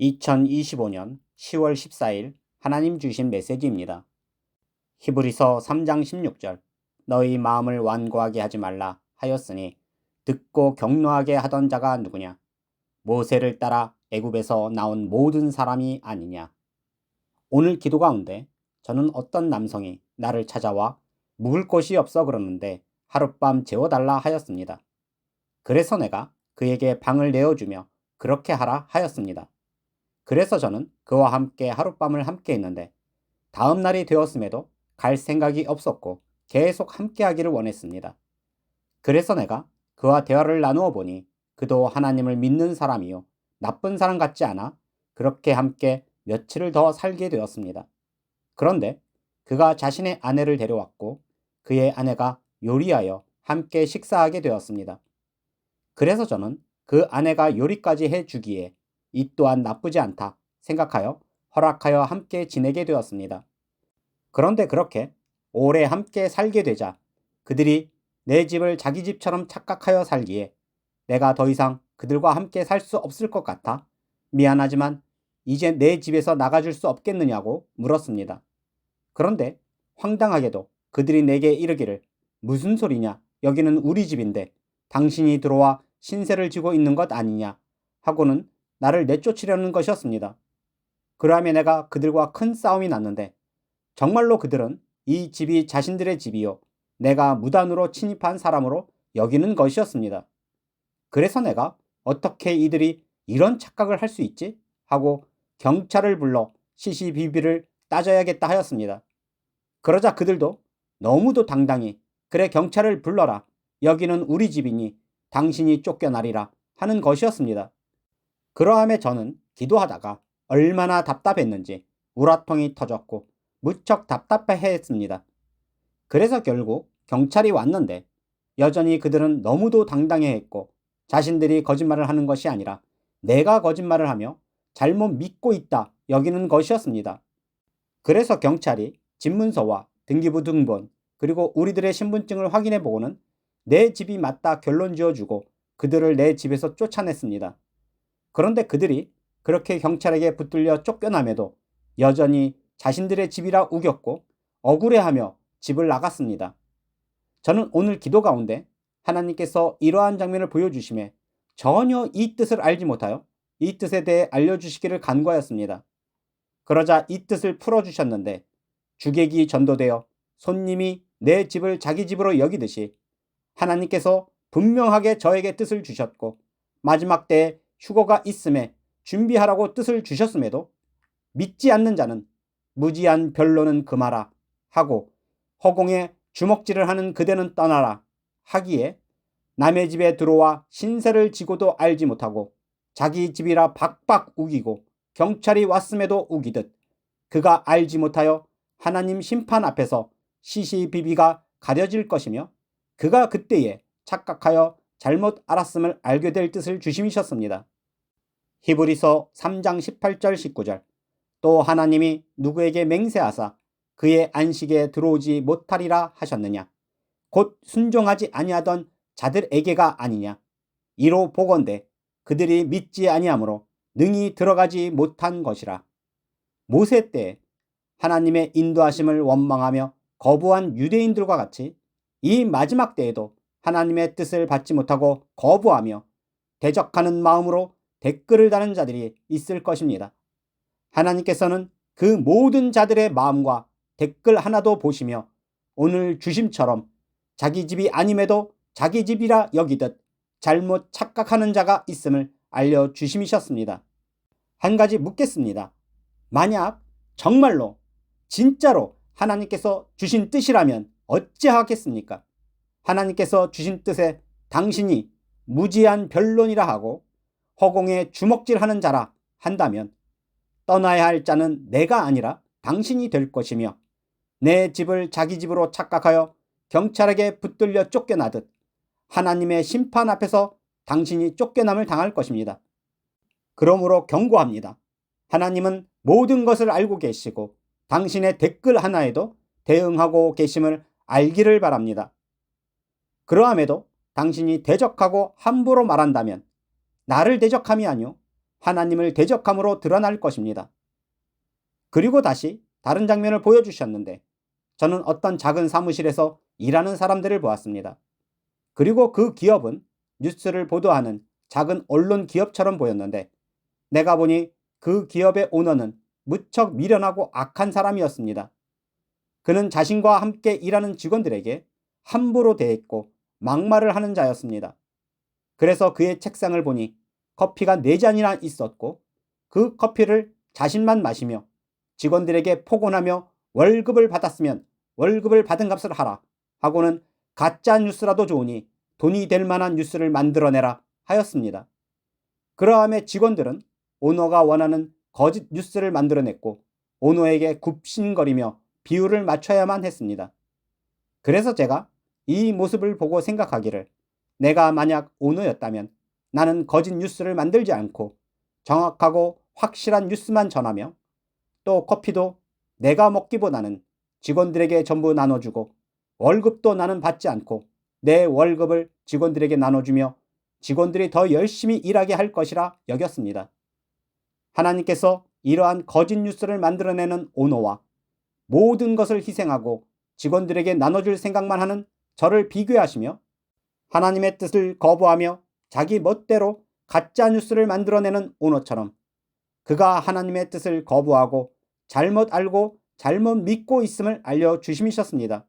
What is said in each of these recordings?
2025년 10월 14일 하나님 주신 메시지입니다. 히브리서 3장 16절 너희 마음을 완고하게 하지 말라 하였으니 듣고 격노하게 하던 자가 누구냐 모세를 따라 애굽에서 나온 모든 사람이 아니냐 오늘 기도 가운데 저는 어떤 남성이 나를 찾아와 묵을 곳이 없어 그러는데 하룻밤 재워달라 하였습니다. 그래서 내가 그에게 방을 내어주며 그렇게 하라 하였습니다. 그래서 저는 그와 함께 하룻밤을 함께 했는데 다음 날이 되었음에도 갈 생각이 없었고 계속 함께 하기를 원했습니다. 그래서 내가 그와 대화를 나누어 보니 그도 하나님을 믿는 사람이요. 나쁜 사람 같지 않아 그렇게 함께 며칠을 더 살게 되었습니다. 그런데 그가 자신의 아내를 데려왔고 그의 아내가 요리하여 함께 식사하게 되었습니다. 그래서 저는 그 아내가 요리까지 해주기에 이 또한 나쁘지 않다 생각하여 허락하여 함께 지내게 되었습니다. 그런데 그렇게 오래 함께 살게 되자 그들이 내 집을 자기 집처럼 착각하여 살기에 내가 더 이상 그들과 함께 살 수 없을 것 같아 미안하지만 이제 내 집에서 나가줄 수 없겠느냐고 물었습니다. 그런데 황당하게도 그들이 내게 이르기를 무슨 소리냐 여기는 우리 집인데 당신이 들어와 신세를 지고 있는 것 아니냐 하고는 나를 내쫓으려는 것이었습니다. 그러하며 내가 그들과 큰 싸움이 났는데 정말로 그들은 이 집이 자신들의 집이요 내가 무단으로 침입한 사람으로 여기는 것이었습니다. 그래서 내가 어떻게 이들이 이런 착각을 할 수 있지? 하고 경찰을 불러 CCBB를 따져야겠다 하였습니다. 그러자 그들도 너무도 당당히 그래 경찰을 불러라. 여기는 우리 집이니 당신이 쫓겨나리라 하는 것이었습니다. 그러함에 저는 기도하다가 얼마나 답답했는지 우라통이 터졌고 무척 답답해 했습니다. 그래서 결국 경찰이 왔는데 여전히 그들은 너무도 당당해 했고 자신들이 거짓말을 하는 것이 아니라 내가 거짓말을 하며 잘못 믿고 있다 여기는 것이었습니다. 그래서 경찰이 집문서와 등기부 등본 그리고 우리들의 신분증을 확인해 보고는 내 집이 맞다 결론 지어주고 그들을 내 집에서 쫓아냈습니다. 그런데 그들이 그렇게 경찰에게 붙들려 쫓겨남에도 여전히 자신들의 집이라 우겼고 억울해하며 집을 나갔습니다. 저는 오늘 기도 가운데 하나님께서 이러한 장면을 보여주심에 전혀 이 뜻을 알지 못하여 이 뜻에 대해 알려주시기를 간구하였습니다. 그러자 이 뜻을 풀어주셨는데 주객이 전도되어 손님이 내 집을 자기 집으로 여기듯이 하나님께서 분명하게 저에게 뜻을 주셨고 마지막 때에 휴거가 있음에 준비하라고 뜻을 주셨음에도 믿지 않는 자는 무지한 변론은 금하라 하고 허공에 주먹질을 하는 그대는 떠나라 하기에 남의 집에 들어와 신세를 지고도 알지 못하고 자기 집이라 박박 우기고 경찰이 왔음에도 우기듯 그가 알지 못하여 하나님 심판 앞에서 시시비비가 가려질 것이며 그가 그때에 착각하여 잘못 알았음을 알게 될 뜻을 주심이셨습니다. 히브리서 3장 18절 19절. 또 하나님이 누구에게 맹세하사 그의 안식에 들어오지 못하리라 하셨느냐? 곧 순종하지 아니하던 자들에게가 아니냐? 이로 보건대 그들이 믿지 아니하므로 능히 들어가지 못한 것이라. 모세 때 하나님의 인도하심을 원망하며 거부한 유대인들과 같이 이 마지막 때에도 하나님의 뜻을 받지 못하고 거부하며 대적하는 마음으로 댓글을 다는 자들이 있을 것입니다. 하나님께서는 그 모든 자들의 마음과 댓글 하나도 보시며 오늘 주심처럼 자기 집이 아님에도 자기 집이라 여기듯 잘못 착각하는 자가 있음을 알려주심이셨습니다. 한 가지 묻겠습니다. 만약 정말로 진짜로 하나님께서 주신 뜻이라면 어찌하겠습니까? 하나님께서 주신 뜻에 당신이 무지한 변론이라 하고 허공에 주먹질하는 자라 한다면 떠나야 할 자는 내가 아니라 당신이 될 것이며 내 집을 자기 집으로 착각하여 경찰에게 붙들려 쫓겨나듯 하나님의 심판 앞에서 당신이 쫓겨남을 당할 것입니다. 그러므로 경고합니다. 하나님은 모든 것을 알고 계시고 당신의 댓글 하나에도 대응하고 계심을 알기를 바랍니다. 그러함에도 당신이 대적하고 함부로 말한다면 나를 대적함이 아니요 하나님을 대적함으로 드러날 것입니다. 그리고 다시 다른 장면을 보여주셨는데 저는 어떤 작은 사무실에서 일하는 사람들을 보았습니다. 그리고 그 기업은 뉴스를 보도하는 작은 언론 기업처럼 보였는데 내가 보니 그 기업의 오너는 무척 미련하고 악한 사람이었습니다. 그는 자신과 함께 일하는 직원들에게 함부로 대했고 막말을 하는 자였습니다. 그래서 그의 책상을 보니 커피가 네 잔이나 있었고 그 커피를 자신만 마시며 직원들에게 포곤하며 월급을 받았으면 월급을 받은 값을 하라 하고는 가짜 뉴스라도 좋으니 돈이 될 만한 뉴스를 만들어내라 하였습니다. 그러함에 직원들은 오너가 원하는 거짓 뉴스를 만들어냈고 오너에게 굽신거리며 비율을 맞춰야만 했습니다. 그래서 제가 이 모습을 보고 생각하기를 내가 만약 오너였다면 나는 거짓 뉴스를 만들지 않고 정확하고 확실한 뉴스만 전하며 또 커피도 내가 먹기보다는 직원들에게 전부 나눠주고 월급도 나는 받지 않고 내 월급을 직원들에게 나눠주며 직원들이 더 열심히 일하게 할 것이라 여겼습니다. 하나님께서 이러한 거짓 뉴스를 만들어내는 오너와 모든 것을 희생하고 직원들에게 나눠줄 생각만 하는 저를 비교하시며 하나님의 뜻을 거부하며 자기 멋대로 가짜 뉴스를 만들어내는 오너처럼 그가 하나님의 뜻을 거부하고 잘못 알고 잘못 믿고 있음을 알려 주심이셨습니다.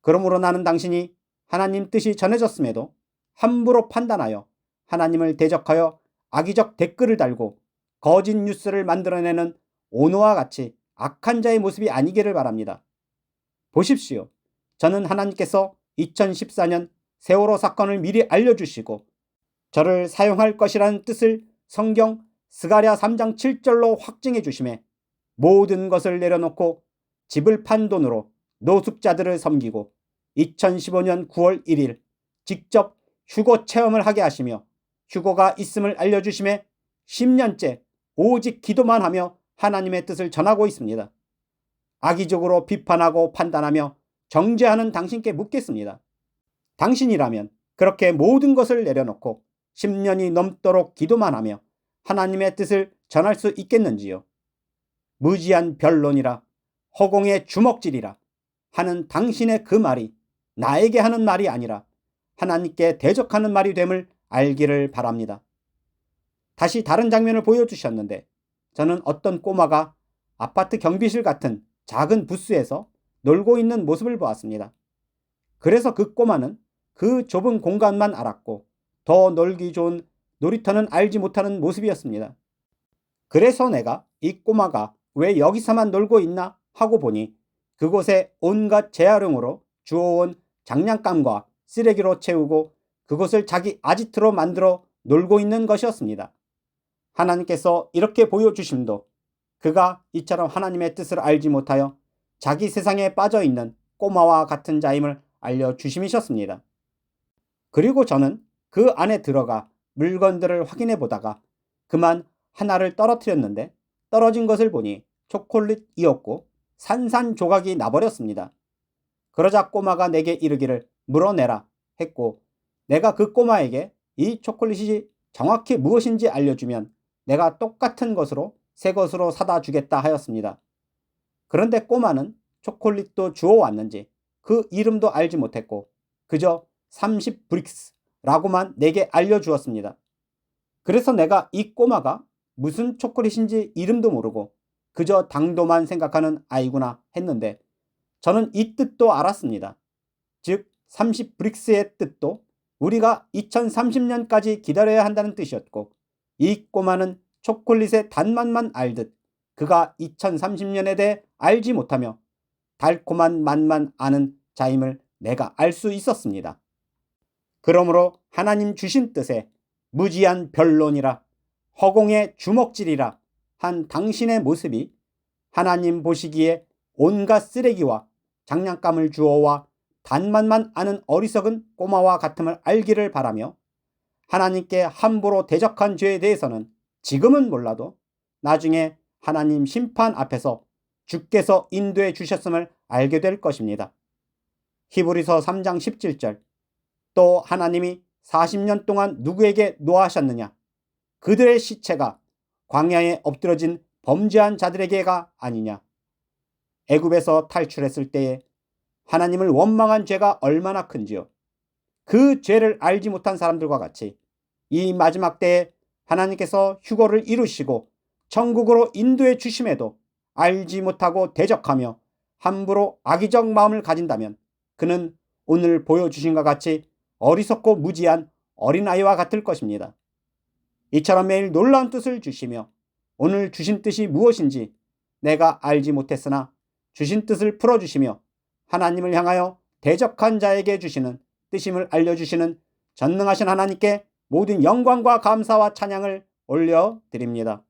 그러므로 나는 당신이 하나님 뜻이 전해졌음에도 함부로 판단하여 하나님을 대적하여 악의적 댓글을 달고 거짓 뉴스를 만들어내는 오너와 같이 악한 자의 모습이 아니기를 바랍니다. 보십시오. 저는 하나님께서 2014년 세월호 사건을 미리 알려주시고 저를 사용할 것이라는 뜻을 성경 스가랴 3장 7절로 확증해 주심에 모든 것을 내려놓고 집을 판 돈으로 노숙자들을 섬기고 2015년 9월 1일 직접 휴고 체험을 하게 하시며 휴고가 있음을 알려주심에 10년째 오직 기도만 하며 하나님의 뜻을 전하고 있습니다. 악의적으로 비판하고 판단하며 정죄하는 당신께 묻겠습니다. 당신이라면 그렇게 모든 것을 내려놓고 10년이 넘도록 기도만 하며 하나님의 뜻을 전할 수 있겠는지요? 무지한 변론이라 허공의 주먹질이라 하는 당신의 그 말이 나에게 하는 말이 아니라 하나님께 대적하는 말이 됨을 알기를 바랍니다. 다시 다른 장면을 보여주셨는데 저는 어떤 꼬마가 아파트 경비실 같은 작은 부스에서 놀고 있는 모습을 보았습니다. 그래서 그 꼬마는 그 좁은 공간만 알았고 더 놀기 좋은 놀이터는 알지 못하는 모습이었습니다. 그래서 내가 이 꼬마가 왜 여기서만 놀고 있나 하고 보니 그곳에 온갖 재활용으로 주워온 장난감과 쓰레기로 채우고 그것을 자기 아지트로 만들어 놀고 있는 것이었습니다. 하나님께서 이렇게 보여주심도 그가 이처럼 하나님의 뜻을 알지 못하여 자기 세상에 빠져 있는 꼬마와 같은 자임을 알려주심이셨습니다. 그리고 저는 그 안에 들어가 물건들을 확인해 보다가 그만 하나를 떨어뜨렸는데 떨어진 것을 보니 초콜릿이었고 산산조각이 나버렸습니다. 그러자 꼬마가 내게 이르기를 물어내라 했고 내가 그 꼬마에게 이 초콜릿이 정확히 무엇인지 알려주면 내가 똑같은 것으로 새 것으로 사다 주겠다 하였습니다. 그런데 꼬마는 초콜릿도 주워왔는지 그 이름도 알지 못했고 그저 30 브릭스라고만 내게 알려주었습니다. 그래서 내가 이 꼬마가 무슨 초콜릿인지 이름도 모르고 그저 당도만 생각하는 아이구나 했는데 저는 이 뜻도 알았습니다. 즉 30 브릭스의 뜻도 우리가 2030년까지 기다려야 한다는 뜻이었고 이 꼬마는 초콜릿의 단맛만 알듯 그가 2030년에 대해 알지 못하며 달콤한 맛만 아는 자임을 내가 알 수 있었습니다. 그러므로 하나님 주신 뜻에 무지한 변론이라 허공의 주먹질이라 한 당신의 모습이 하나님 보시기에 온갖 쓰레기와 장난감을 주어와 단맛만 아는 어리석은 꼬마와 같음을 알기를 바라며 하나님께 함부로 대적한 죄에 대해서는 지금은 몰라도 나중에 하나님 심판 앞에서 주께서 인도해 주셨음을 알게 될 것입니다. 히브리서 3장 17절 또 하나님이 40년 동안 누구에게 노하셨느냐 그들의 시체가 광야에 엎드러진 범죄한 자들에게가 아니냐. 애굽에서 탈출했을 때에 하나님을 원망한 죄가 얼마나 큰지요. 그 죄를 알지 못한 사람들과 같이 이 마지막 때에 하나님께서 휴거를 이루시고 천국으로 인도해 주심에도 알지 못하고 대적하며 함부로 악의적 마음을 가진다면 그는 오늘 보여주신 것 같이 어리석고 무지한 어린아이와 같을 것입니다. 이처럼 매일 놀라운 뜻을 주시며 오늘 주신 뜻이 무엇인지 내가 알지 못했으나 주신 뜻을 풀어주시며 하나님을 향하여 대적한 자에게 주시는 뜻임을 알려주시는 전능하신 하나님께 모든 영광과 감사와 찬양을 올려드립니다.